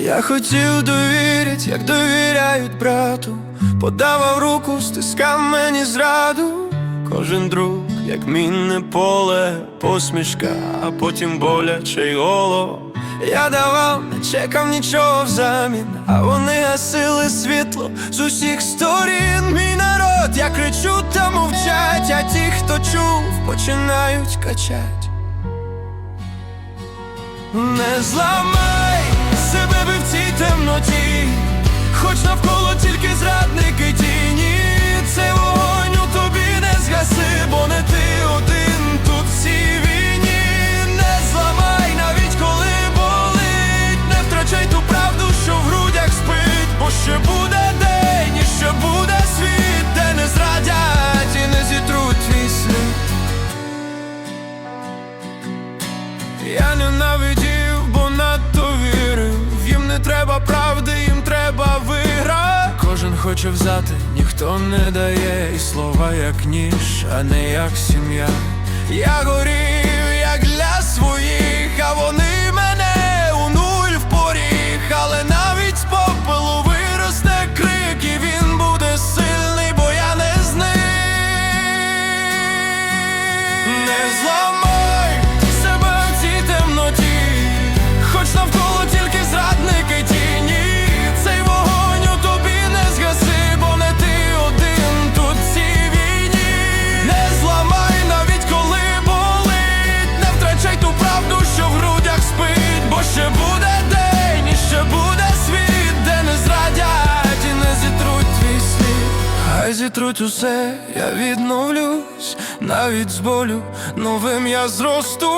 Я хотів довірять, як довіряють брату, подавав руку, стискав мені зраду. Кожен друг, як мінне поле, посмішка, а потім боляче й голо. Я давав, не чекав нічого взамін, а вони гасили світло з усіх сторін. Мій народ, я кричу та мовчать, а ті, хто чув, починають качать. Не зламай себе би в цій темноті, хоч навколо тільки зрадники тіні. Цей вогонь у тобі не згаси, бо не ти один тут в цій війні. Не зламай, навіть коли болить, не втрачай ту правду, що в грудях спить, бо ще буде день, і ще буде світ, де не зрадять і не зітруть твій слід. Я ненавидів, хоче взяти, ніхто не дає І слова як ніж, а не як сім'я. Я горів, Хай зітруть усе, я відновлюсь, навіть з болю новим я зросту.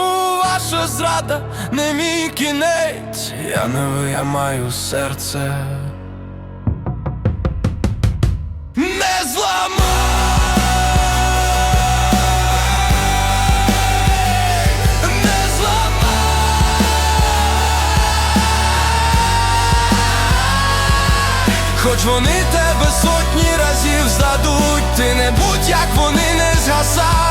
Ваша зрада не мій кінець, я не ви, я маю серце. Не зламай. Хоч вони тебе сотні ти не будь як вони не згасай.